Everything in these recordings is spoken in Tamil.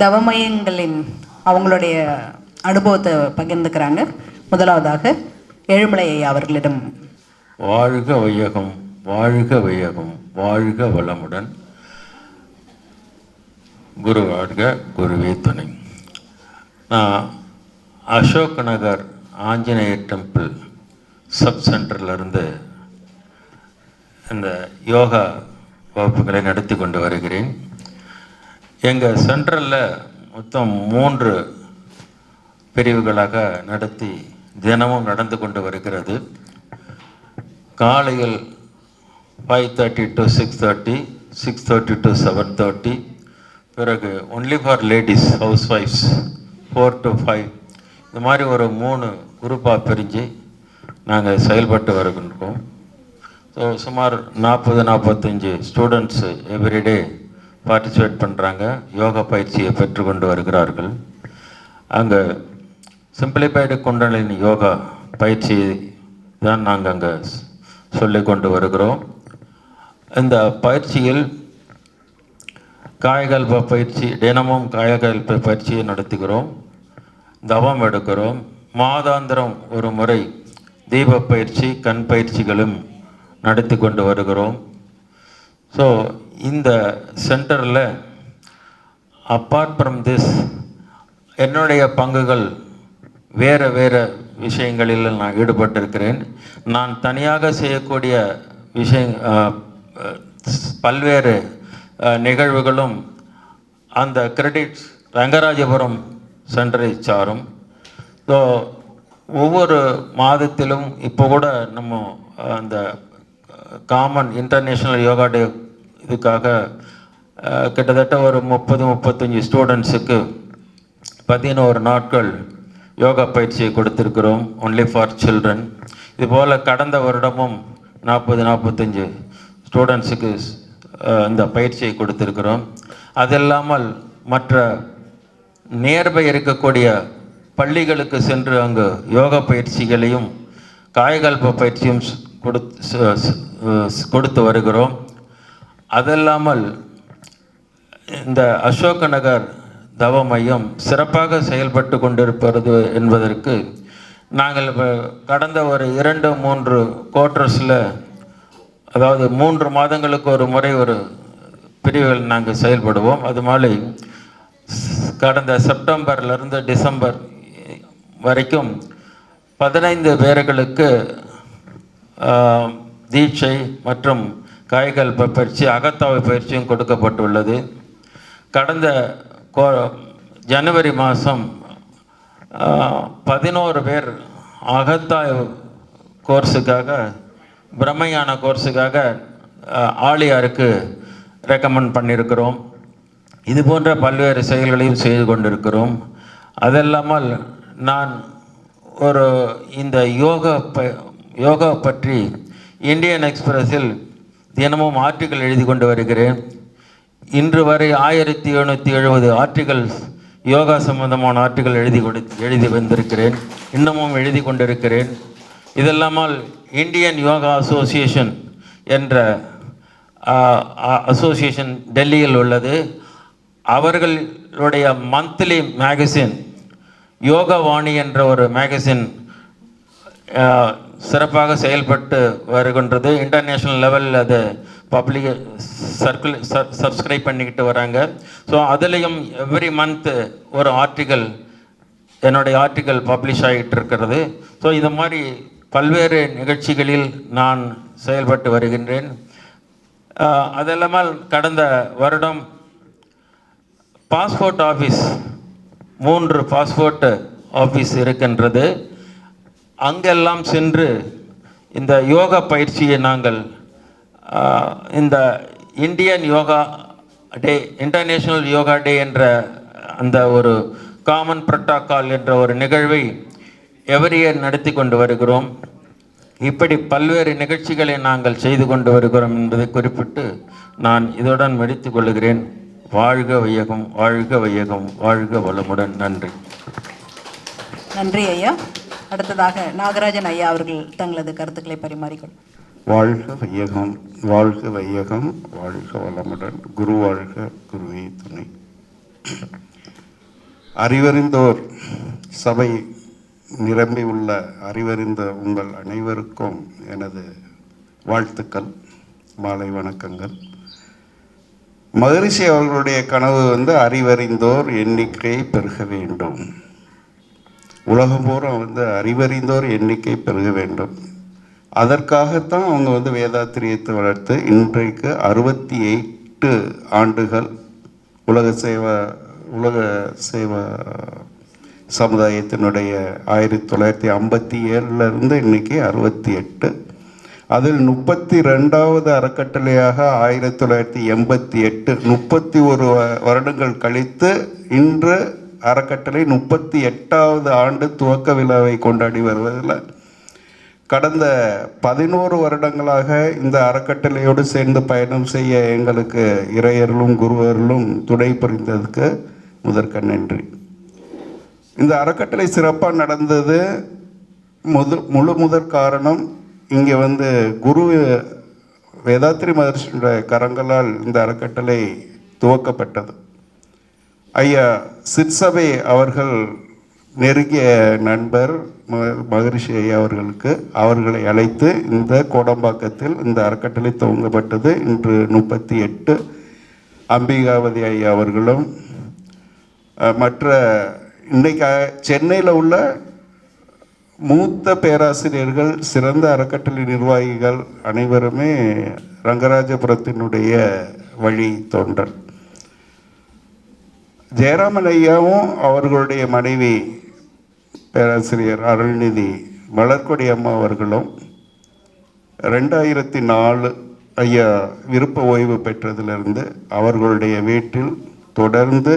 தவமயங்களின் அவங்களுடைய அனுபவத்தை பகிர்ந்துக்கிறாங்க. முதலாவதாக ஏழுமலை அவர்களிடம். வாழ்க வையகம் வாழ்க வையகம் வாழ்க வளமுடன். குரு வாழ்க குருவே துணை. நான் அசோக் நகர் ஆஞ்சநேயர் டெம்பிள் சப் சென்டர்லேருந்து இந்த யோகா வகுப்புகளை நடத்தி கொண்டு வருகிறேன். எங்கள் சென்ட்ரலில் மொத்தம் மூன்று பிரிவுகளாக நடத்தி தினமும் நடந்து கொண்டு வருகிறது. காலையில் five thirty to six thirty six thirty to seven thirty பிறகு only for ladies house wife's four to five இந்த மாதிரி ஒரு மூணு குரூப்பாக பிரிஞ்சு நாங்கள் செயல்பட்டு வருகின்றோம். ஸோ சுமார் நாற்பது நாற்பத்தஞ்சு ஸ்டூடெண்ட்ஸு எவ்ரிடே பார்ட்டிசிபேட் பண்ணுறாங்க யோகா பயிற்சியை பெற்றுக்கொண்டு வருகிறார்கள். அங்கே சிம்பிளிஃபைடு குண்டலின் யோகா பயிற்சி தான் நாங்கள் அங்கே சொல்லி கொண்டு வருகிறோம். இந்த பயிற்சியில் காயகல்ப பயிற்சி தினமும் காயகல்ப பயிற்சியை நடத்துகிறோம். தவம் எடுக்கிறோம். மாதாந்திரம் ஒரு முறை தீப பயிற்சி கண் பயிற்சிகளும் நடத்தி கொண்டு வருகிறோம். ஸோ இந்த சென்டரில் அப்பார்ட் ஃப்ரம் திஸ் என்னுடைய பங்குகள் வேறு வேறு விஷயங்களில் நான் ஈடுபட்டிருக்கிறேன். நான் தனியாக செய்யக்கூடிய விஷய பல்வேறு நிகழ்வுகளும் அந்த கிரெடிட்ஸ் ரங்கராஜபுரம் சென்டரை சாரும். ஸோ ஒவ்வொரு மாதத்திலும் இப்போ கூட நம்ம அந்த காமன் இன்டர்நேஷ்னல் யோகா டே இதுக்காக கிட்டத்தட்ட ஒரு முப்பது முப்பத்தஞ்சு ஸ்டூடெண்ட்ஸுக்கு பதினோரு நாட்கள் யோகா பயிற்சியை கொடுத்துருக்கிறோம். ஒன்லி ஃபார் சில்ட்ரன் இதுபோல் கடந்த வருடமும் நாற்பது நாற்பத்தஞ்சு ஸ்டூடெண்ட்ஸுக்கு இந்த பயிற்சியை கொடுத்துருக்கிறோம். அது இல்லாமல் மற்ற நியர்பை இருக்கக்கூடிய பள்ளிகளுக்கு சென்று அங்கு யோகா பயிற்சிகளையும் காயகல்ப பயிற்சியும் கொடுத்து கொடுத்து வருகிறோம். அதல்லாமல் இந்த அசோக நகர் தவ மையம் சிறப்பாக செயல்பட்டு கொண்டிருப்பது என்பதற்கு நாங்கள் கடந்த ஒரு இரண்டு மூன்று குவார்டர்ஸில் அதாவது மூன்று மாதங்களுக்கு ஒரு முறை ஒரு பிரிவுகள் நாங்கள் செயல்படுவோம். அது மாதிரி கடந்த செப்டம்பர்லேருந்து டிசம்பர் வரைக்கும் பதினைந்து பேர்களுக்கு தீட்சை மற்றும் காய்கல்ப பயிற்சி அகத்தாவை பயிற்சியும் கொடுக்கப்பட்டுள்ளது. கடந்த கோ ஜனவரி மாதம் பதினோரு பேர் அகத்தாய் கோர்ஸுக்காக பிரம்மையான கோர்ஸுக்காக ஆலியாருக்கு ரெக்கமெண்ட் பண்ணியிருக்கிறோம். இது போன்ற பல்வேறு செயல்களையும் செய்து கொண்டிருக்கிறோம். அதல்லாமல் நான் ஒரு இந்த யோகா ப யோகா பற்றி இந்தியன் எக்ஸ்பிரஸில் தினமும் ஆர்டிக்கல் எழுதி கொண்டு வருகிறேன். இன்று வரை ஆயிரத்தி எழுநூற்றி எழுபது ஆர்டிகல்ஸ் யோகா சம்பந்தமான ஆர்டிகள் எழுதி கொடு எழுதி வந்திருக்கிறேன். இன்னமும் எழுதி கொண்டிருக்கிறேன். இதல்லாமல் இந்தியன் யோகா அசோசியேஷன் என்ற அசோசியேஷன் டெல்லியில் உள்ளது. அவர்களுடைய மந்த்லி மேகசின் யோகவாணி என்ற ஒரு மேகசின் சிறப்பாக செயல்பட்டு வருகின்றது. இன்டர்நேஷ்னல் லெவலில் அது பப்ளிக் சர்க்குல சப்ஸ்கிரைப் பண்ணிக்கிட்டு வராங்க. ஸோ அதுலேயும் எவ்ரி மந்த் ஒரு ஆர்டிக்கல் என்னுடைய ஆர்டிக்கல் பப்ளிஷ் ஆகிட்டு இருக்கிறது. ஸோ இது மாதிரி பல்வேறு நிகழ்ச்சிகளில் நான் செயல்பட்டு வருகின்றேன். அது அதெல்லாமல் கடந்த வருடம் பாஸ்போர்ட் ஆஃபீஸ் மூன்று பாஸ்போர்ட் ஆஃபீஸ் இருக்கின்றது. அங்கெல்லாம் சென்று இந்த யோகா பயிற்சியை நாங்கள் இந்த Indian yoga day international yoga day என்ற அந்த ஒரு காமன் புரோட்டோக்கால் என்ற ஒரு நிகழ்வை எவரி இயர் நடத்தி கொண்டு வருகிறோம். இப்படி பல்வேறு நிகழ்ச்சிகளை நாங்கள் செய்து கொண்டு வருகிறோம் என்பதை குறிப்பிட்டு நான் இதுடன் முடித்துக் கொள்கிறேன். வாழ்க வையகம் வாழ்க வையகம் வாழ்க வளமுடன். நன்றி. நன்றி ஐயா. அடுத்ததாக நாகராஜன் ஐயா அவர்கள் தங்களது கருத்துக்களை பரிமாறிக்கொள். வாழ்க வையகம் வாழ்க வையகம் வாழ்க வளமுடன் குரு வாழ்க குருவே துணை. அறிவறிந்தோர் சபை நிரம்பி உள்ள அறிவறிந்த உங்கள் அனைவருக்கும் எனது வாழ்த்துக்கள் மாலை வணக்கங்கள். மகரிஷி அவர்களுடைய கனவு வந்து அறிவறிந்தோர் எண்ணிக்கை பெருக வேண்டும். உலகம் பூரா வந்து அறிவறிந்தோர் எண்ணிக்கை பெருக வேண்டும். அதற்காகத்தான் அவங்க வந்து வேதாத்திரியத்தை வளர்த்து இன்றைக்கு அறுபத்தி எட்டு ஆண்டுகள் உலக சேவா உலக சேவா சமுதாயத்தினுடைய ஆயிரத்தி தொள்ளாயிரத்தி ஐம்பத்தி ஏழுலேருந்து இன்னைக்கு அறுபத்தி எட்டு அதில் முப்பத்தி ரெண்டாவது அறக்கட்டளையாக ஆயிரத்தி தொள்ளாயிரத்தி எண்பத்தி எட்டு. முப்பத்தி ஒரு வ- வருடங்கள் கழித்து இன்று அறக்கட்டளை முப்பத்தி எட்டாவது ஆண்டு துவக்க விழாவை கொண்டாடி வருவதில் கடந்த பதினோரு வருடங்களாக இந்த அறக்கட்டளையோடு சேர்ந்து பயணம் செய்ய எங்களுக்கு இறையர்களும் குருவர்களும் துணை புரிந்ததுக்கு முதற்க நன்றி. இந்த அறக்கட்டளை சிறப்பாக நடந்தது. முது முழு முதற் காரணம் இங்கே வந்து குரு வேதாத்ரி மகர்ஷியோட கரங்களால் இந்த அறக்கட்டளை துவக்கப்பட்டது. ஐயா சிற்சபை அவர்கள் நெருங்கிய நண்பர் மகரிஷி ஐயா அவர்களுக்கு அவர்களை அழைத்து இந்த கோடம்பாக்கத்தில் இந்த அறக்கட்டளை துவங்கப்பட்டது. இன்று முப்பத்தி எட்டு அம்பிகாவதி ஐயா அவர்களும் மற்ற இன்னைக்கு சென்னையில் உள்ள மூத்த பேராசிரியர்கள் சிறந்த அறக்கட்டளை நிர்வாகிகள் அனைவருமே ரங்கராஜபுரத்தினுடைய வழி தோன்றல் ஜெயராமன் ஐயாவும் அவர்களுடைய மனைவி பேராசிரியர் அருள்நிதி மலர்கொடி அம்மா அவர்களும் ரெண்டாயிரத்தி நாலு ஐயா விருப்ப ஓய்வு பெற்றதிலிருந்து அவர்களுடைய வீட்டில் தொடர்ந்து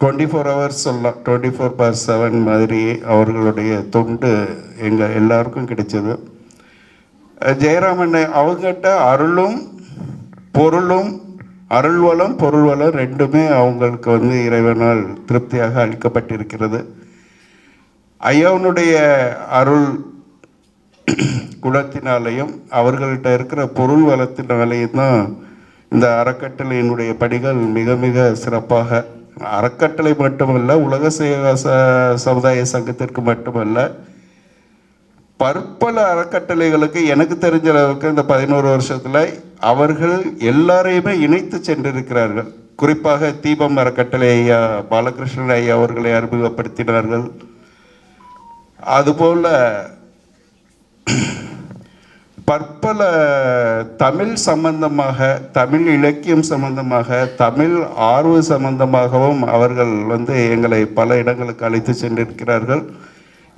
டுவெண்ட்டி ஃபோர் ஹவர்ஸ் சொல்லலாம் டுவெண்ட்டி ஃபோர் பார் செவன் மாதிரி அவர்களுடைய தொண்டு எங்கள் எல்லாருக்கும் கிடைச்சது. ஜெயராமன் அவங்ககிட்ட அருளும் பொருளும் அருள்வளம் பொருள்வளம் பொருள் வளம் ரெண்டுமே அவங்களுக்கு வந்து இறைவனால் திருப்தியாக அளிக்கப்பட்டிருக்கிறது. ஐயாவுனுடைய அருள் குணத்தினாலையும் அவர்கள்ட்ட இருக்கிற பொருள் வளத்தினாலேயும் தான் இந்த அறக்கட்டளையினுடைய பணிகள் மிக மிக சிறப்பாக அறக்கட்டளை மட்டுமல்ல உலக சேவா ச- சமுதாய சங்கத்திற்கு மட்டுமல்ல பற்பல அறக்கட்டளைகளுக்கு எனக்கு தெரிஞ்ச அளவுக்கு இந்த பதினோரு வருஷத்தில் அவர்கள் எல்லாரையுமே இணைத்து சென்றிருக்கிறார்கள். குறிப்பாக தீபம் அறக்கட்டளை ஐயா பாலகிருஷ்ணன் ஐயா அவர்களை அறிமுகப்படுத்தினார்கள். அதுபோல் பற்பல தமிழ் சம்பந்தமாக தமிழ் இலக்கியம் சம்பந்தமாக தமிழ் ஆர்வ சம்பந்தமாகவும் அவர்கள் வந்து எங்களை பல இடங்களுக்கு அழைத்து சென்றிருக்கிறார்கள்.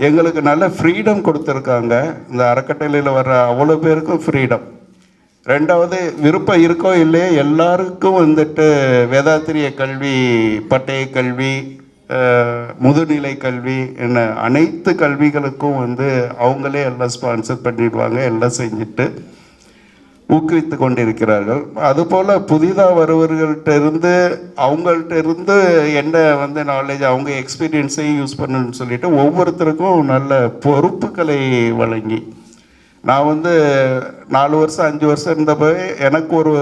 எங்களுக்கு நல்ல ஃப்ரீடம் கொடுத்துருக்காங்க. இந்த அறக்கட்டளையில் வர்ற அவ்வளோ பேருக்கும் ஃப்ரீடம் ரெண்டாவது விருப்பம் இருக்கோ இல்லையோ எல்லாருக்கும் வந்துட்டு வேதாத்திரிய கல்வி பட்டய கல்வி முதுநிலை கல்வி என்ன அனைத்து கல்விகளுக்கும் வந்து அவங்களே எல்லாம் ஸ்பான்சர் பண்ணிடுவாங்க எல்லாம் செஞ்சுட்டு ஊக்குவித்து கொண்டிருக்கிறார்கள் அதுபோல் புதிதாக வருவர்கள்ட்ட இருந்து அவங்கள்ட்ட இருந்து என்ன வந்து நாலேஜ் அவங்க எக்ஸ்பீரியன்ஸையும் யூஸ் பண்ணணும்னு சொல்லிட்டு ஒவ்வொருத்தருக்கும் நல்ல பொறுப்புகளை வழங்கி. நான் வந்து நாலு வருஷம் அஞ்சு வருஷம் இருந்தப்போ எனக்கு ஒரு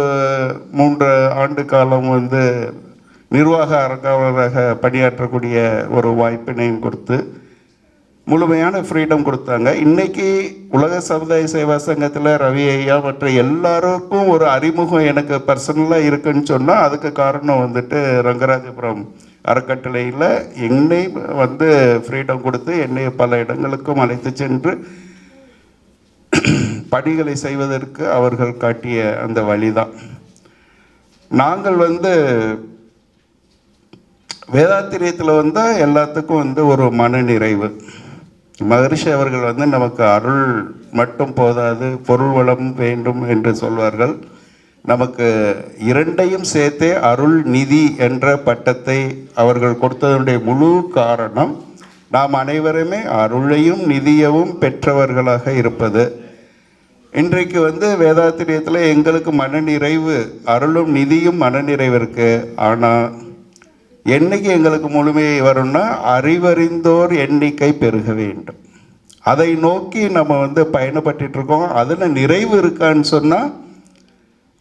மூன்று ஆண்டு காலம் வந்து நிர்வாக அரங்காவலராக பணியாற்றக்கூடிய ஒரு வாய்ப்பினையும் கொடுத்து முழுமையான ஃப்ரீடம் கொடுத்தாங்க. இன்னைக்கு உலக சமுதாய சேவா சங்கத்தில் ரவி ஐயா மற்ற எல்லாருக்கும் ஒரு அறிமுகம் எனக்கு பர்சனலாக இருக்குன்னு சொன்னால் அதுக்கு காரணம் வந்துட்டு ரங்கராஜபுரம் அறக்கட்டளையில் என்னை வந்து ஃப்ரீடம் கொடுத்து என்னை பல இடங்களுக்கும் அழைத்து சென்று பணிகளை செய்வதற்கு அவர்கள் காட்டிய அந்த வழிதான். நாங்கள் வந்து வேதாத்திரியத்தில் வந்தால் எல்லாத்துக்கும் வந்து ஒரு மன நிறைவு மகரிஷி அவர்கள் வந்து நமக்கு அருள் மட்டும் போதாது பொருள் வளம் வேண்டும் என்று சொல்வார்கள். நமக்கு இரண்டையும் சேர்த்தே அருள் நிதி என்ற பட்டத்தை அவர்கள் கொடுத்ததனுடைய முழு காரணம் நாம் அனைவருமே அருளையும் நிதியவும் பெற்றவர்களாக இருப்பது. இன்றைக்கு வந்து வேதாத்திரியத்தில் எங்களுக்கு மனநிறைவு அருளும் நிதியும் மனநிறைவு இருக்குது ஆனால் என்னைக்கு எங்களுக்கு முழுமையை வரும்னா அறிவறிந்தோர் எண்ணிக்கை பெருக வேண்டும். அதை நோக்கி நம்ம வந்து பயணப்பட்டுருக்கோம் இருக்கோம் அதில் நிறைவு இருக்கான்னு சொன்னால்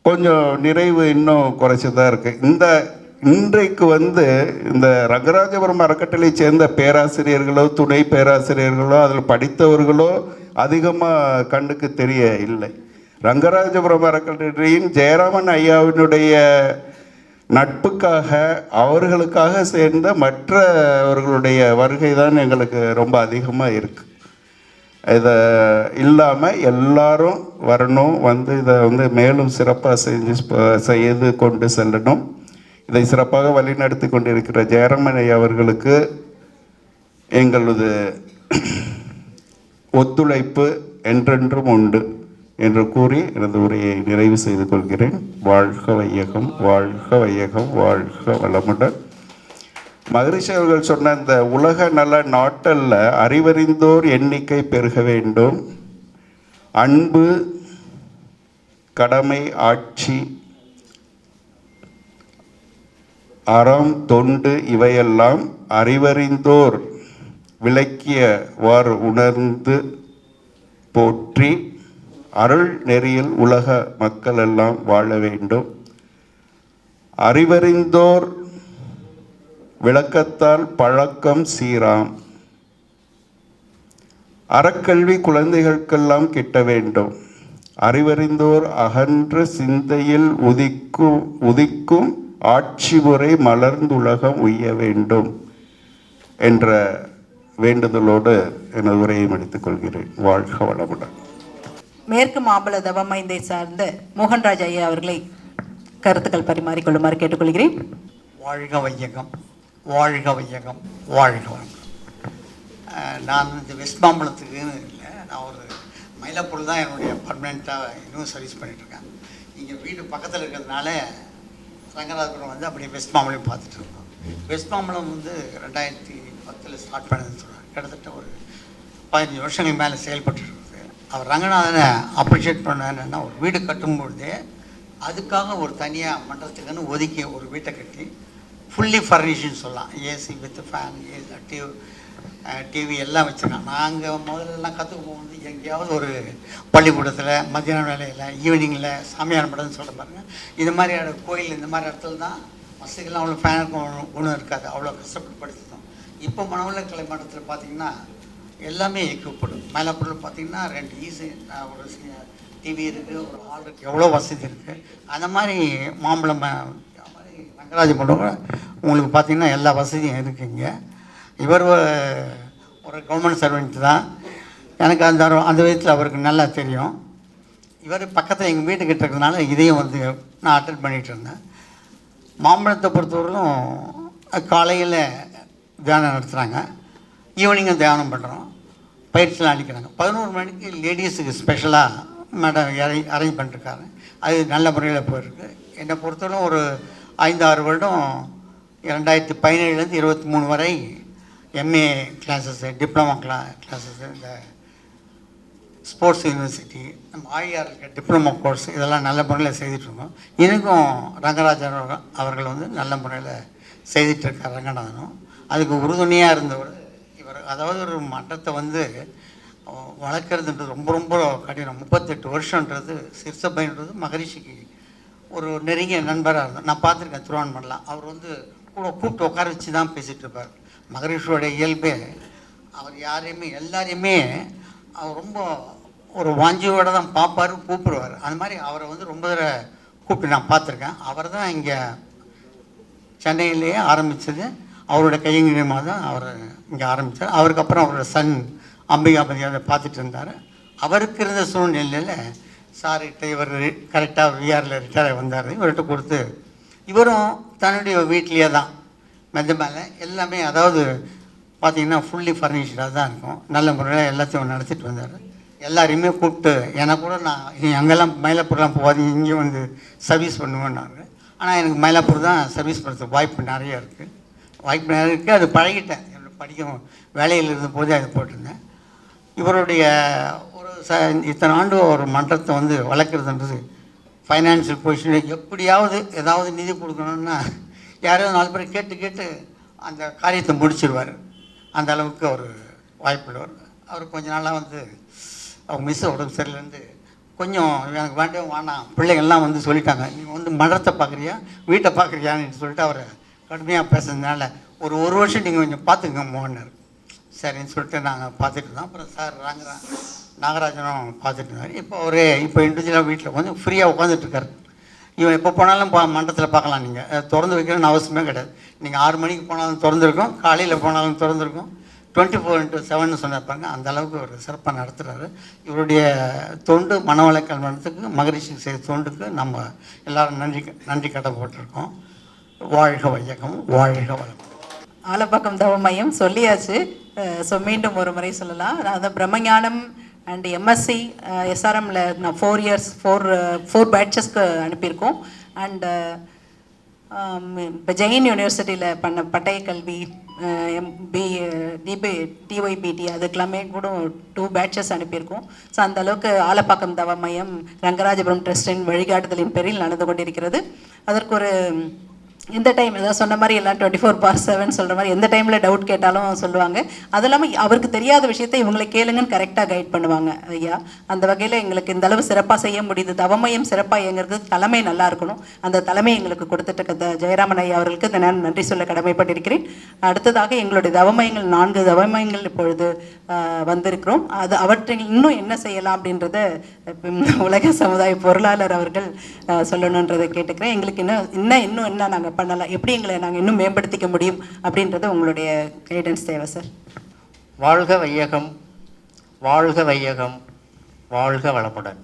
கொஞ்சம் நிறைவு இன்னும் குறைச்சி தான் இருக்குது இந்த இன்றைக்கு வந்து இந்த ரங்கராஜபுரம் அறக்கட்டளை சேர்ந்த பேராசிரியர்களோ துணை பேராசிரியர்களோ அதில் படித்தவர்களோ அதிகமாக கண்ணுக்கு தெரிய இல்லை. ரங்கராஜபுரம் அறக்கட்டளையின் ஜெயராமன் ஐயாவினுடைய நட்புக்காக அவர்களுக்காக சேர்ந்த மற்றவர்களுடைய வருகை தான் எங்களுக்கு ரொம்ப அதிகமாக இருக்குது இதை இல்லாமல் எல்லாரும் வரணும் வந்து இதை வந்து மேலும் சிறப்பாக செஞ்சு செய்து கொண்டு செல்லணும். இதை சிறப்பாக வழிநடத்தி கொண்டிருக்கிற ஜெயரமணி அவர்களுக்கு எங்களது ஒத்துழைப்பு என்றென்றும் உண்டு. என்று கூறி எனது உரையை நிறைவு செய்து கொள்கிறேன். வாழ்க வையகம் வாழ்க வையகம் வாழ்க வளமுடன். மகரிஷி அவர்கள் சொன்ன இந்த உலக நல நாட்டல்ல அறிவறிந்தோர் எண்ணிக்கை பெருக வேண்டும். அன்பு கடமை ஆட்சி அறம் தொண்டு இவையெல்லாம் அறிவறிந்தோர் விளக்கியவாறு உணர்ந்து போற்றி அருள் நெறியில் உலக மக்கள் எல்லாம் வாழ வேண்டும். அறிவறிந்தோர் விளக்கத்தால் பழக்கம் சீராம். அறக்கல்வி குழந்தைகளுக்கெல்லாம் கிட்ட வேண்டும். அறிவறிந்தோர் அகன்ற சிந்தையில் உதிக்கும் உதிக்கும் ஆட்சி முறை மலர்ந்துலகம் உய்ய வேண்டும் என்ற வேண்டுதலோடு எனது உரையை முடித்துக் கொள்கிறேன். வாழ்க வளமுடன். மேற்கு மாம்பழ தவமைந்தை சார்ந்த மோகன்ராஜ் ஐயா அவர்களை கருத்துக்கள் பரிமாறிக்கொள்ளுமாறு கேட்டுக்கொள்கிறேன். வாழ்க வையகம் வாழ்க வையகம் வாழ்க வளம் நான் இந்த வெஸ்ட் மாம்பழத்துக்குன்னு இல்லை. நான் ஒரு மயிலாப்பூர் தான் என்னுடைய பர்மனெண்ட்டாக இன்னும் சர்வீஸ் பண்ணிகிட்ருக்கேன் இங்கே வீடு பக்கத்தில் இருக்கிறதுனால ரங்கநாதபுரம் வந்து அப்படியே வெஸ்ட் மாம்பழம் பார்த்துட்டு இருக்கோம். வெஸ்ட் மாம்பழம் வந்து ரெண்டாயிரத்தி பத்தில் ஸ்டார்ட் பண்ணதுன்னு சொல்கிறாங்க கிட்டத்தட்ட ஒரு பதினஞ்சு வருஷங்கள் மேலே செயல்பட்டுருக்கோம் அவர் ரங்கநாதனை அப்ரிஷியேட் பண்ண என்னென்னா ஒரு வீடு கட்டும்பொழுதே அதுக்காக ஒரு தனியாக மண்டலத்துக்குன்னு ஒதுக்கி ஒரு வீட்டை கட்டி ஃபுல்லி ஃபர்னிஷ்னு சொல்லலாம். AC with fan TV TV எல்லாம் வச்சுருக்காங்க. நாங்கள் முதல்லலாம் கற்றுக்க போகும்போது எங்கேயாவது ஒரு பள்ளிக்கூடத்தில் மத்தியான வேலையில் ஈவினிங்கில் சாமியார் மடம்னு சொல்கிற பாருங்க. இது மாதிரி கோயில் இந்த மாதிரி இடத்துல தான் வசதிகள்லாம் அவ்வளோ ஃபேன் குணம் ஒன்றும் இருக்காது. அவ்வளோ கஷ்டப்பட்டு படிச்சிருந்தோம். இப்போ மனவள கலை மட்டத்தில் பார்த்தீங்கன்னா எல்லாமே எக்யூப்டு மயிலாப்பூரில் பார்த்தீங்கன்னா ரெண்டு ஈஸி ஒரு டிவி இருக்குது ஒரு ஹால் இருக்குது எவ்வளோ வசதி இருக்குது அந்த மாதிரி மாம்பழம் மாதிரி ரங்கராஜ மண்டபம் உங்களுக்கு பார்த்தீங்கன்னா எல்லா வசதியும் இருக்குங்க இவர் ஒரு கவர்மெண்ட் சர்வெண்ட் தான். எனக்கு அந்த அந்த விதத்தில் அவருக்கு நல்லா தெரியும். இவர் பக்கத்தில் எங்கள் வீட்டுக்கிட்ட இருக்கிறதுனால இதையும் வந்து நான் அட்டன் பண்ணிகிட்டு இருந்தேன். மாம்பழத்தை பொறுத்தவரையிலும் காலையில் தியானம் நடத்துகிறாங்க ஈவினிங்கும் தியானம் பண்ணுறோம். பயிற்சிலாம் அளிக்கிறாங்க. பதினோரு மணிக்கு லேடிஸுக்கு ஸ்பெஷலாக மேடம் அரே அரேஞ்ச் பண்ணிருக்காரு அது நல்ல முறையில் போயிருக்கு. என்னை பொறுத்தவரைக்கும் ஒரு ஐந்து ஆறு வருடம் ரெண்டாயிரத்தி பதினேழுலேருந்து இருபத்தி மூணு வரை எம்ஏ கிளாஸஸ் டிப்ளமா கிளா கிளாஸஸ் இந்த ஸ்போர்ட்ஸ் யூனிவர்சிட்டி நம்ம ஆழியார் டிப்ளமோ கோர்ஸ் இதெல்லாம் நல்ல முறையில் செய்துட்ருக்கோம். இன்னைக்கும் ரங்கராஜன் அவர்கள் வந்து நல்ல முறையில் செய்துட்டு இருக்கார் ரங்கநாதனும். அதுக்கு உறுதுணையாக இருந்தவர் அதாவது ஒரு மட்டத்தை வந்து வளர்க்குறதுன்றது ரொம்ப ரொம்ப கடினம். முப்பத்தெட்டு வருஷன்றது சிறுசபைன்றது மகரிஷிக்கு ஒரு நெருங்கிய நண்பராக இருந்தோம் நான் பார்த்துருக்கேன் திருவான்மலாம் அவர் வந்து கூட கூப்பிட்டு உட்கார வச்சு தான் பேசிகிட்டு இருப்பார். மகரிஷியோட இயல்பே அவர் யாரையுமே எல்லாரையுமே அவர் ரொம்ப ஒரு வாஞ்சியோடு தான் பார்ப்பாரு கூப்பிடுவார். அந்த மாதிரி அவரை வந்து ரொம்ப தடவை கூப்பிட்டு நான் பார்த்துருக்கேன். அவர் தான் இங்கே சென்னையிலேயே ஆரம்பித்தது அவரோட கையங்கிரியமாக தான் அவர் இங்கே ஆரம்பித்தார் அவருக்கு அப்புறம் அவரோட சன் அம்பிகாபதி அதை பார்த்துட்டு இருந்தார். அவருக்கு இருந்த சூழ்நிலையில் சார்கிட்ட இவர் கரெக்டாக விஆரில் ரிட்டையர் வந்தார். இவர்கிட்ட கொடுத்து இவரும் தன்னுடைய வீட்லேயே தான். மெத்த மேலே எல்லாமே அதாவது பார்த்தீங்கன்னா ஃபுல்லி ஃபர்னிஷ்டாக தான் இருக்கும். நல்ல முறையில் எல்லாத்தையும் நடத்திட்டு வந்தார். எல்லாரையுமே கூப்பிட்டு எனக்கு கூட நான் நீ அங்கெல்லாம் மயிலாப்பூர்லாம் போகாதீங்க. இங்கே வந்து சர்வீஸ் பண்ணுவேன்னாரு ஆனால் எனக்கு மயிலாப்பூர் தான் சர்வீஸ் பண்ணுறதுக்கு வாய்ப்பு நிறைய இருக்குது வாய்ப்பு இருக்குது அது பழகிட்டேன். என்னோட படிக்கும் வேலையில் இருந்த போதே அது போட்டிருந்தேன். இவருடைய ஒரு ச இத்தனை ஆண்டு ஒரு மன்றத்தை வந்து வளர்க்குறதுன்றது ஃபைனான்சியல் பொசிஷனில் எப்படியாவது ஏதாவது நிதி கொடுக்கணும்னா யாரையும் நாலு பேர் கேட்டு கேட்டு அந்த காரியத்தை முடிச்சிருவார். அந்த அளவுக்கு அவர் வாய்ப்புள்ளவர். அவர் கொஞ்ச நாளாக வந்து அவங்க மிஸ் உடம்பு சரியிலேருந்து கொஞ்சம் எனக்கு வேண்டாம் வேணாம் பிள்ளைங்கள்லாம் வந்து சொல்லிட்டாங்க. நீங்கள் வந்து மன்றத்தை பார்க்குறியா? வீட்டை பார்க்குறியான்னு சொல்லிட்டு அவரை கடுமையாக பேசுனதுனால ஒரு ஒரு வருஷம் நீங்கள் கொஞ்சம் பார்த்துங்க மோகனர் சரின்னு சொல்லிட்டு நாங்கள் பார்த்துட்டு இருந்தோம். அப்புறம் சார் நாங்கரா நாகராஜனும் பார்த்துட்டு இருந்தார். இப்போ ஒரு இப்போ இண்டிவிஜுவலாக வீட்டில் வந்து ஃப்ரீயாக உட்காந்துட்ருக்காரு இவன் எப்போ போனாலும் பா மண்டத்தில் பார்க்கலாம் நீங்கள் திறந்து வைக்கணும்னு அவசியமே கிடையாது. நீங்கள் ஆறு மணிக்கு போனாலும் திறந்துருக்கும். காலையில் போனாலும் திறந்துருக்கும். டுவெண்ட்டி ஃபோர் இன்ட்டு செவன் சொன்னாப்பாங்க அந்த அளவுக்கு ஒரு சிறப்பாக நடத்துகிறாரு இவருடைய தொண்டு மனவள கல்வனத்துக்கு மகரிஷிக்கு செய்த தொண்டுக்கு நம்ம எல்லாரும் நன்றி நன்றி கடை போட்டிருக்கோம். வாழ்க வையகம் வாழ்க வளம் ஆலப்பாக்கம் தவ மையம் சொல்லியாச்சு. ஸோ மீண்டும் ஒரு முறை சொல்லலாம். அதாவது பிரம்மஞானம் அண்ட் எம்எஸ்சி எஸ்ஆர்எம்மில் நான் ஃபோர் இயர்ஸ் ஃபோர் ஃபோர் பேட்சஸ்க்கு அனுப்பியிருக்கோம். அண்டு இப்போ ஜெயின் யூனிவர்சிட்டியில் பண்ண பட்டய கல்வி எம் பி டிபி டிஒய்பிடி அதுக்கெல்லாமே கூட டூ பேட்சஸ் அனுப்பியிருக்கோம். ஸோ அந்த அளவுக்கு ஆலப்பாக்கம் தவ மையம் ரங்கராஜபுரம் ட்ரஸ்டின் வழிகாட்டுதலின் பேரில் நடந்து கொண்டிருக்கிறது. அதற்கு ஒரு எந்த டைம் ஏதாவது சொன்ன மாதிரி எல்லாம் டுவெண்ட்டி ஃபோர் பார் செவன் சொல்கிற மாதிரி எந்த டைமில் டவுட் கேட்டாலும் சொல்லுவாங்க. அது இல்லாமல் அவருக்கு தெரியாத விஷயத்தை இவங்களை கேளுங்கன்னு கரெக்டாக கைட் பண்ணுவாங்க ஐயா. அந்த வகையில் எங்களுக்கு இந்த அளவு சிறப்பாக செய்ய முடியுது. தவமயம் சிறப்பாக இயங்குறது தலைமை நல்லா இருக்கணும். அந்த தலைமை எங்களுக்கு கொடுத்துட்டு இருக்க ஜெயராமன் ஐயா அவர்களுக்கு நான் நன்றி சொல்ல கடமைப்பட்டிருக்கிறேன். அடுத்ததாக எங்களுடைய தவமயங்கள் நான்கு தவமயங்கள் இப்பொழுது வந்திருக்கிறோம். அது அவற்றை இன்னும் என்ன செய்யலாம் அப்படின்றத உலக சமுதாய பொருளாளர் அவர்கள் சொல்லணுன்றதை கேட்டுக்கிறேன். எங்களுக்கு இன்னும் இன்னும் இன்னும் என்ன நாங்கள் பண்ணலாம்? எப்படி எங்களை நாங்கள் இன்னும் மேம்படுத்திக்க முடியும் அப்படின்றது உங்களுடைய கைடன்ஸ் தேவை சார் வாழ்க வையகம் வாழ்க வையகம் வாழ்க வளமுடன்.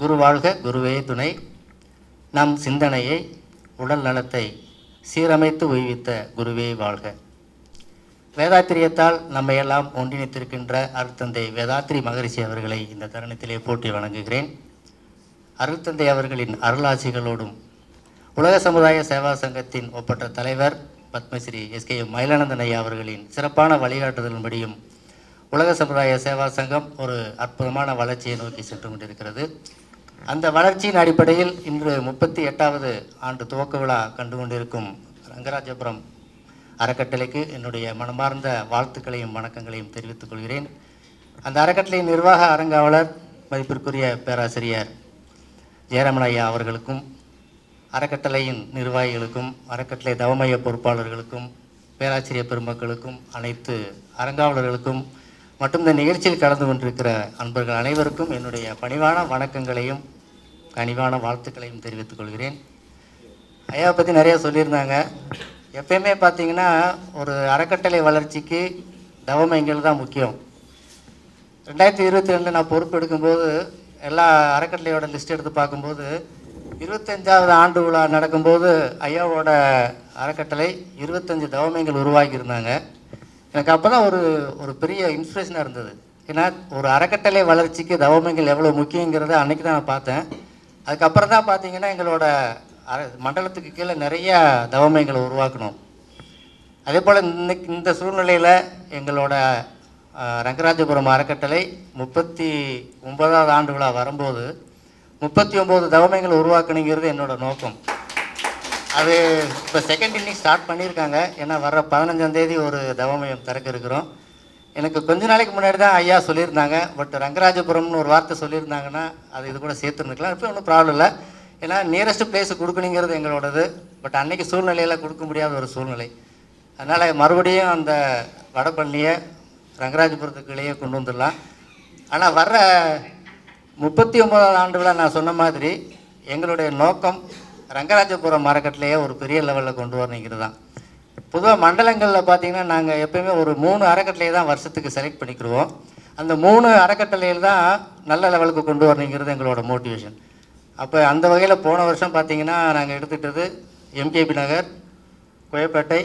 குரு வாழ்க குருவே துணை. நம் சிந்தனையை உடல் நலத்தை சீரமைத்து உய்வித்த குருவே வாழ்க. வேதாத்திரியத்தால் நம்மையெல்லாம் ஒன்றிணைத்திருக்கின்ற அருத்தந்தை வேதாத்திரி மகரிஷி அவர்களை இந்த தருணத்திலே போட்டி வணங்குகிறேன். அருத்தந்தை அவர்களின் அருளாசிகளோடும் உலக சமுதாய சேவா சங்கத்தின் ஒப்பற்ற தலைவர் பத்மஸ்ரீ எஸ்கே மயிலானந்தன் ஐயா அவர்களின் சிறப்பான வழிகாட்டுதலின்படியும் உலக சமுதாய சேவா சங்கம் ஒரு அற்புதமான வளர்ச்சியை நோக்கி சென்று கொண்டிருக்கிறது. அந்த வளர்ச்சியின் அடிப்படையில் இன்று முப்பத்தி எட்டாவது ஆண்டு துவக்க விழா கண்டு கொண்டிருக்கும் ரங்கராஜபுரம் அறக்கட்டளைக்கு என்னுடைய மனமார்ந்த வாழ்த்துக்களையும் வணக்கங்களையும் தெரிவித்துக் கொள்கிறேன். அந்த அறக்கட்டளையின் நிர்வாக அரங்காவலர் மதிப்பிற்குரிய பேராசிரியர் ஜெயரமன் ஐயா அவர்களுக்கும் அறக்கட்டளையின் நிர்வாகிகளுக்கும் அறக்கட்டளை தவமைய பொறுப்பாளர்களுக்கும் பேராசிரியர் பெருமக்களுக்கும் அனைத்து அரங்காவலர்களுக்கும் மற்றும் இந்த நிகழ்ச்சியில் கலந்து கொண்டிருக்கிற அன்பர்கள் அனைவருக்கும் என்னுடைய பணிவான வணக்கங்களையும் கனிவான வாழ்த்துக்களையும் தெரிவித்துக் கொள்கிறேன். ஐயாவை பற்றி நிறைய சொல்லியிருந்தாங்க. எப்பயுமே பார்த்தீங்கன்னா ஒரு அறக்கட்டளை வளர்ச்சிக்கு தவமைங்கள் தான் முக்கியம். ரெண்டாயிரத்தி இருபத்தி ரெண்டில் நான் பொறுப்பு எடுக்கும்போது எல்லா அறக்கட்டளையோட லிஸ்ட் எடுத்து பார்க்கும்போது இருபத்தஞ்சாவது ஆண்டு விழா நடக்கும்போது ஐயாவோட அறக்கட்டளை இருபத்தஞ்சு தவமைகள் உருவாக்கி இருந்தாங்க எனக்கு அப்போ தான் ஒரு ஒரு பெரிய இன்ஸ்பிரேஷனாக இருந்தது. ஏன்னா ஒரு அறக்கட்டளை வளர்ச்சிக்கு தவமைகள் எவ்வளோ முக்கியங்கிறத அன்றைக்கி தான் நான் பார்த்தேன். அதுக்கப்புறம் தான் பார்த்தீங்கன்னா எங்களோட மண்டலத்துக்கு கீழே நிறைய தவமைகளை உருவாக்கணும். அதே போல் இன்னைக்கு இந்த சூழ்நிலையில் எங்களோட ரங்கராஜபுரம் அறக்கட்டளை முப்பத்தி ஒன்பதாவது ஆண்டு விழா வரும்போது முப்பத்தி ஒம்பது தவமைகளை உருவாக்கணுங்கிறது என்னோடய நோக்கம். அது இப்போ செகண்ட் இன்னிங் ஸ்டார்ட் பண்ணியிருக்காங்க. ஏன்னா வர்ற பதினஞ்சாந்தேதி ஒரு தவமயம் திறக்க இருக்கிறோம். எனக்கு கொஞ்ச நாளைக்கு முன்னாடி தான் ஐயா சொல்லியிருந்தாங்க. பட் ரங்கராஜபுரம்னு ஒரு வார்த்தை சொல்லியிருந்தாங்கன்னா அது இது கூட சேர்த்துருந்துக்கலாம். இப்போ ஒன்றும் ப்ராப்ளம் இல்லை. ஏன்னா நியரஸ்ட் பிளேஸ் கொடுக்கணுங்கிறது எங்களோடது. பட் அன்னைக்கு சூழ்நிலையில் கொடுக்க முடியாத ஒரு சூழ்நிலை. அதனால் மறுபடியும் அந்த வடபழனியை ரங்கராஜபுரத்துக்குள்ளேயே கொண்டு வந்துடலாம். ஆனால் வர்ற முப்பத்தி ஒம்பதாவது ஆண்டு விழா நான் சொன்ன மாதிரி எங்களுடைய நோக்கம் ரங்கராஜபுரம் மரக்கட்டிலேயே ஒரு பெரிய லெவலில் கொண்டு வரணுங்கிறது தான் பொதுவாக மண்டலங்களில் பார்த்தீங்கன்னா நாங்கள் எப்பயுமே ஒரு மூணு அறக்கட்டளையை தான் வருஷத்துக்கு செலக்ட் பண்ணிக்கிடுவோம். அந்த மூணு அறக்கட்டளையில் தான் நல்ல லெவலுக்கு கொண்டு வரணுங்கிறது எங்களோட மோட்டிவேஷன் அப்போ அந்த வகையில் போன வருஷம் பார்த்தீங்கன்னா நாங்கள் எடுத்துக்கிட்டது எம்கேபி நகர் கோயப்பேட்டை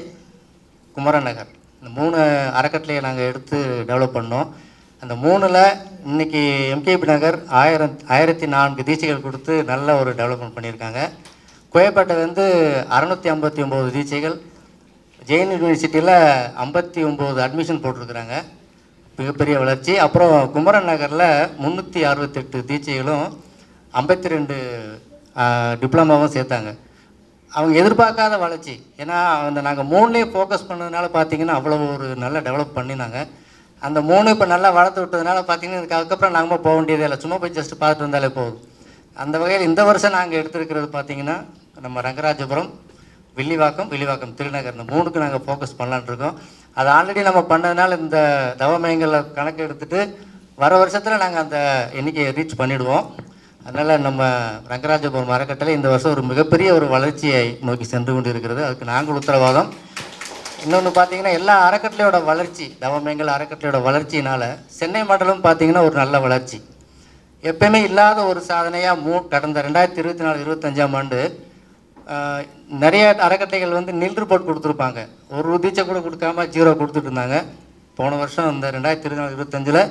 குமரன் நகர். இந்த மூணு அறக்கட்டளையை நாங்கள் எடுத்து டெவலப் பண்ணோம். அந்த மூணில் இன்னைக்கு எம்கேபி நகர் ஆயிரம் ஆயிரத்தி நான்கு தீட்சைகள் கொடுத்து நல்ல ஒரு டெவலப்மெண்ட் பண்ணியிருக்காங்க. கோயப்பேட்டை வந்து அறநூற்றி ஐம்பத்தி ஒம்பது தீட்சைகள் ஜெயின் யூனிவர்சிட்டியில் ஐம்பத்தி ஒம்பது அட்மிஷன் போட்டிருக்கிறாங்க. மிகப்பெரிய வளர்ச்சி. அப்புறம் குமரன் நகரில் முந்நூற்றி அறுபத்தெட்டு தீட்சைகளும் ஐம்பத்தி ரெண்டு டிப்ளமாவும் சேர்த்தாங்க. அவங்க எதிர்பார்க்காத வளர்ச்சி. ஏன்னா அந்த நாங்கள் மூணுலேயே ஃபோக்கஸ் பண்ணதுனால பார்த்தீங்கன்னா அவ்வளோ ஒரு நல்லா டெவலப் பண்ணினாங்க. அந்த மூணு இப்போ நல்லா வளர்த்து விட்டதுனால பார்த்தீங்கன்னா இதுக்கு அதுக்கப்புறம் நாங்கள் போக வேண்டியதே இல்லை. சும்மா போய் ஜஸ்ட் பார்த்துட்டு வந்தாலே போதும். அந்த வகையில் இந்த வருஷம் நாங்கள் எடுத்திருக்கிறது பார்த்தீங்கன்னா நம்ம ரங்கராஜபுரம் வில்லிவாக்கம் வில்லிவாக்கம் திருநகர் இந்த மூணுக்கு நாங்கள் ஃபோக்கஸ் பண்ணலான்னு இருக்கோம். அது ஆல்ரெடி நம்ம பண்ணதுனால இந்த தவமயங்களில் கணக்கு எடுத்துகிட்டு வர வருஷத்தில் நாங்கள் அந்த எண்ணிக்கையை ரீச் பண்ணிவிடுவோம் அதனால் நம்ம ரங்கராஜபுரம் அறக்கட்டளை இந்த வருஷம் ஒரு மிகப்பெரிய ஒரு வளர்ச்சியை நோக்கி சென்று கொண்டு இருக்கிறது அதுக்கு நாங்கள் உத்தரவாதம். இன்னொன்று பார்த்தீங்கன்னா எல்லா அறக்கட்டளையோட வளர்ச்சி தவமேங்கல் அறக்கட்டளையோட வளர்ச்சினால் சென்னை மண்டலம் பார்த்தீங்கன்னா ஒரு நல்ல வளர்ச்சி. எப்பயுமே இல்லாத ஒரு சாதனையாக மூ கடந்த ரெண்டாயிரத்தி இருபத்தி நாலு இருபத்தஞ்சாம் ஆண்டு நிறைய அறக்கட்டைகள் வந்து நில் ரிப்போர்ட் கொடுத்துருப்பாங்க. ஒரு ருதிச்சை கூட கொடுக்காம ஜீரோ கொடுத்துட்டு இருந்தாங்க. போன வருஷம் இந்த ரெண்டாயிரத்தி இருபத்தி நாலு இருபத்தஞ்சில்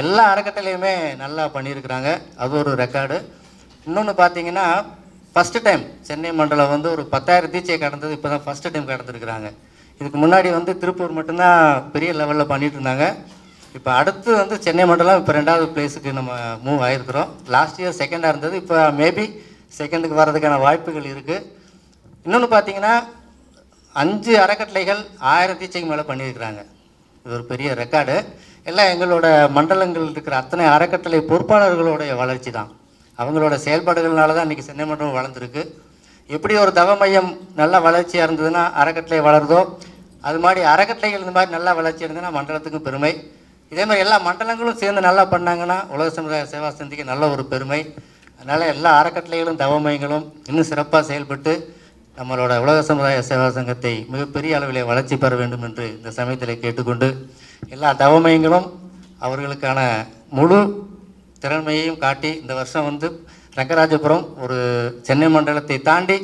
எல்லா அறக்கட்டளையுமே நல்லா பண்ணியிருக்கிறாங்க. அது ஒரு ரெக்கார்டு. இன்னொன்று பார்த்தீங்கன்னா ஃபஸ்ட்டு டைம் சென்னை மண்டலம் வந்து ஒரு பத்தாயிரம் தீட்சை கடந்தது இப்போ தான் ஃபஸ்ட்டு டைம் கடந்துருக்குறாங்க. இதுக்கு முன்னாடி வந்து திருப்பூர் மட்டும்தான் பெரிய லெவலில் பண்ணிட்டு இருந்தாங்க இப்போ அடுத்து வந்து சென்னை மண்டலம் இப்போ ரெண்டாவது பிளேஸுக்கு நம்ம மூவ் ஆகிருக்கிறோம் லாஸ்ட் இயர் செகண்டாக இருந்தது இப்போ மேபி செகண்டுக்கு வர்றதுக்கான வாய்ப்புகள் இருக்குது இன்னொன்று பார்த்தீங்கன்னா அஞ்சு அறக்கட்டளைகள் ஆயிரம் தீட்சைக்கு மேலே பண்ணியிருக்கிறாங்க. இது ஒரு பெரிய ரெக்கார்டு எல்லாம் எங்களோட மண்டலங்கள் இருக்கிற அத்தனை அறக்கட்டளை பொறுப்பாளர்களுடைய வளர்ச்சி தான். அவங்களோட செயல்பாடுகள்னால தான் இன்றைக்கி சென்னை மண்டலம் வளர்ந்துருக்கு. எப்படி ஒரு தவ மையம் நல்ல வளர்ச்சியாக இருந்ததுன்னா அறக்கட்டளை வளருதோ அது மாதிரி அறக்கட்டளைகள் இந்த மாதிரி நல்லா வளர்ச்சி இருந்ததுன்னா மண்டலத்துக்கும் பெருமை. இதே மாதிரி எல்லா மண்டலங்களும் சேர்ந்து நல்லா பண்ணாங்கன்னா உலக சமுதாய சேவா சந்திக்கு நல்ல ஒரு பெருமை. அதனால் எல்லா அறக்கட்டளைகளும் தவ மையங்களும் இன்னும் சிறப்பாக செயல்பட்டு நம்மளோட உலக சமுதாய சேவா சங்கத்தை மிகப்பெரிய அளவிலே வளர்ச்சி பெற வேண்டும் என்று இந்த சமயத்தில் கேட்டுக்கொண்டு எல்லா தவமையங்களும் அவர்களுக்கான முழு திறமையையும் காட்டி இந்த வருஷம் வந்து ரங்கராஜபுரம் ஒரு சென்னை மண்டலத்தை தாண்டி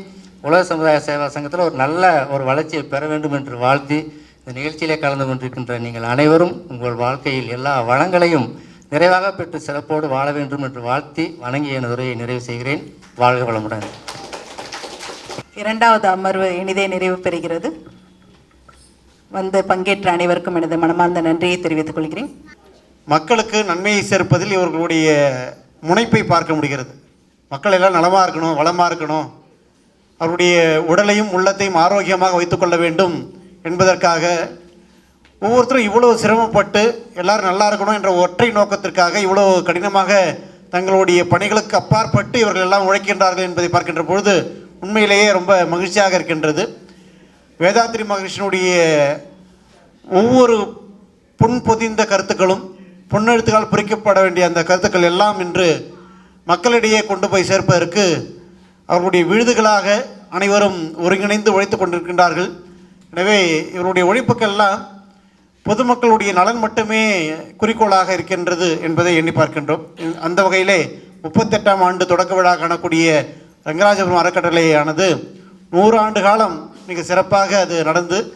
உலக சமுதாய சேவா சங்கத்தில் ஒரு நல்ல ஒரு வளர்ச்சியை பெற வேண்டும் என்று வாழ்த்தி இந்த நிகழ்ச்சியிலே கலந்து கொண்டிருக்கின்ற நீங்கள் அனைவரும் உங்கள் வாழ்க்கையில் எல்லா வளங்களையும் நிறைவாக பெற்று சிறப்போடு வாழ வேண்டும் என்று வாழ்த்தி வணங்கி எனது உரையை நிறைவு செய்கிறேன். வாழ்க வளமுடன். இரண்டாவது அமர்வு இனிதே நிறைவு பெறுகிறது. வந்து பங்கேற்ற அனைவருக்கும் எனது மனமார்ந்த நன்றியை தெரிவித்துக் கொள்கிறேன். மக்களுக்கு நன்மையை சேர்ப்பதில் இவர்களுடைய முனைப்பை பார்க்க முடிகிறது. மக்கள் எல்லாம் நலமாக இருக்கணும் வளமாக இருக்கணும். அவருடைய உடலையும் உள்ளத்தையும் ஆரோக்கியமாக வைத்துக்கொள்ள வேண்டும் என்பதற்காக ஒவ்வொருத்தரும் இவ்வளோ சிரமப்பட்டு எல்லாரும் நல்லா இருக்கணும் என்ற ஒற்றை நோக்கத்திற்காக இவ்வளோ கடினமாக தங்களுடைய பணிகளுக்கு அப்பாற்பட்டு இவர்கள் எல்லாம் உழைக்கின்றார்கள் என்பதை பார்க்கின்ற பொழுது உண்மையிலேயே ரொம்ப மகிழ்ச்சியாக இருக்கின்றது. வேதாத்திரி மகரிஷனுடைய ஒவ்வொரு புண் பொதிந்த கருத்துக்களும் பொன்னெழுத்துக்கால் பொறிக்கப்பட வேண்டிய அந்த கருத்துக்கள் எல்லாம் இன்று மக்களிடையே கொண்டு போய் சேர்ப்பதற்கு அவர்களுடைய விழுதுகளாக அனைவரும் ஒருங்கிணைந்து உழைத்து கொண்டிருக்கின்றார்கள். எனவே இவருடைய உழைப்புக்கெல்லாம் பொதுமக்களுடைய நலன் மட்டுமே குறிக்கோளாக இருக்கின்றது என்பதை எண்ணி பார்க்கின்றோம். அந்த வகையிலே முப்பத்தெட்டாம் ஆண்டு தொடக்க விழா காணக்கூடிய ரங்கராஜபுரம் அறக்கட்டளையானது நூறு ஆண்டு காலம் மிக சிறப்பாக அது நடந்து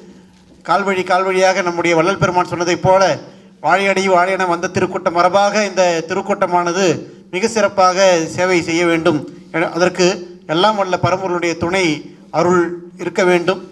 கால்வழி கால்வழியாக நம்முடைய வள்ளல் பெருமான் சொன்னதைப் போல வாழையடி வாழையென வந்த திருக்கூட்டம் மரபாக இந்த திருக்கூட்டமானது மிக சிறப்பாக சேவை செய்ய வேண்டும். என- அதற்கு எல்லாம் வல்ல பரம்பொருளுடைய துணை அருள் இருக்க வேண்டும்.